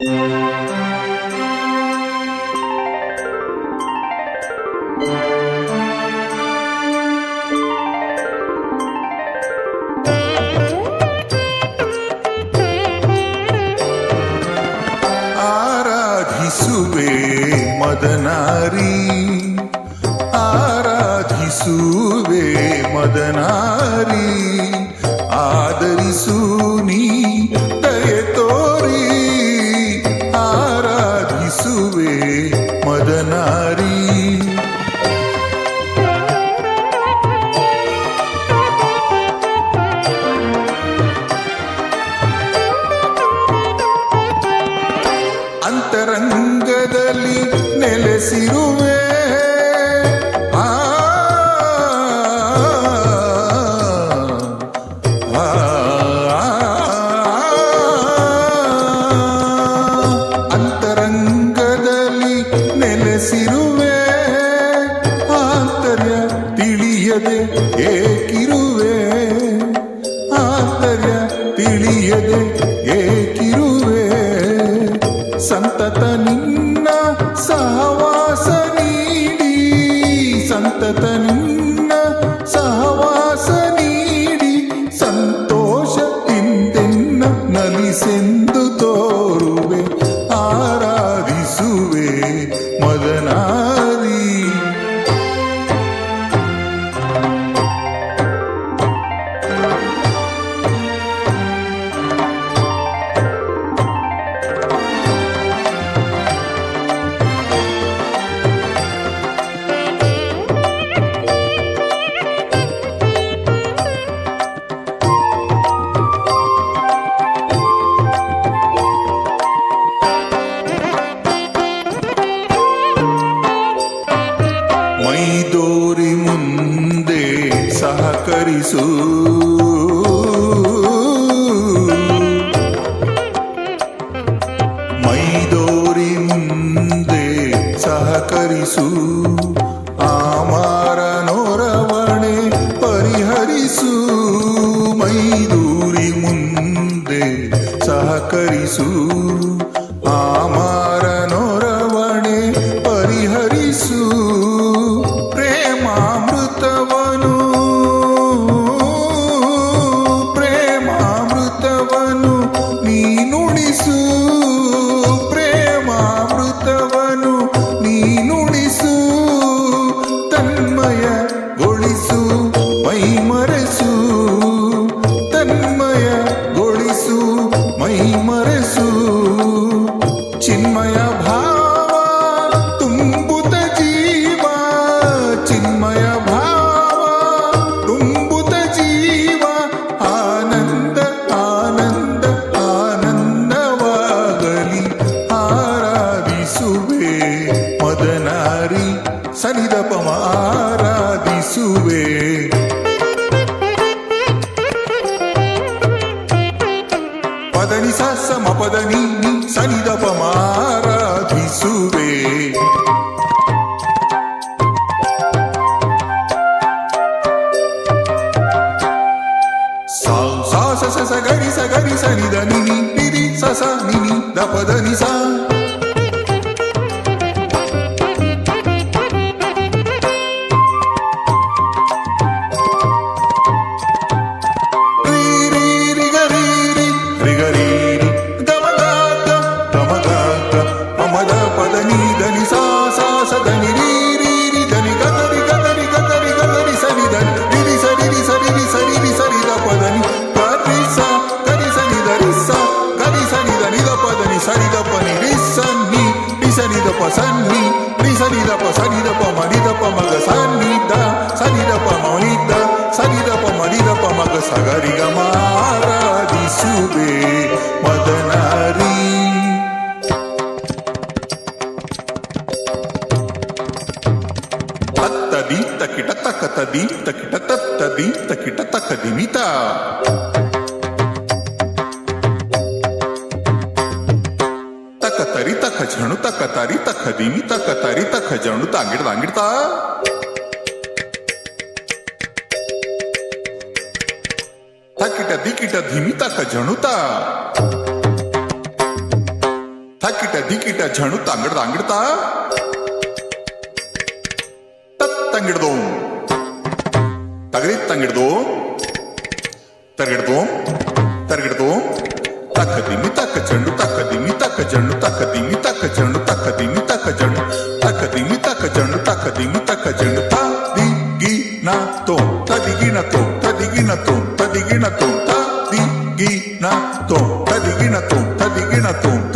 सुबे मदनारी। आराधिसुवे मदनारी। आदरिसु ಸಹಕರಿಸು ಮೈದೋರಿ ಮುಂದೆ ಸಹಕರಿಸು. ಆಮಾರ ನೋರವಣೆ ಪರಿಹರಿಸು. ಮೈದೂರಿ ಮುಂದೆ ಸಹಕರಿಸು. ಸನಿದಪಮಾರಾಧಿಸುವೆ ಪದನಿ ಸ ಸಮ ಪದನಿ ಸನಿದಪಮಾರಾಧಿಸುವೆ ಸಾ ಸ ಸ ಸ ಗರಿ ಸ ಗರಿ ಸನಿದ ನಿನಿ ನಿರಿ ಸ ಸ ನಿನಿ ದ ಪದ ನಿ ಸಾ సరిద మరిద మగ సన్నిద సరిద మరిద సరిద మరిద మగ సగరిగ మారాది సుబే మదనారీ తది తకిట తక తది తకిట తత్తది తకిట తక దివిత खजणु ता कतारी ता खदीमी ता कतारी ता खजणु ता अंगिड़ दांगिड़ ता। था किटा दी किटा धीमी ता खजणु ता। था किटा दी किटा झणु तांगड़ दांगड़ ता। तत तंगिड़ दो। तगड़ी तंगिड़ दो। तरगिड़ दो। तरगिड़ दो। तक धीमी तक झंडू तक धीमी तक झंडू तक धीमी Cartoon.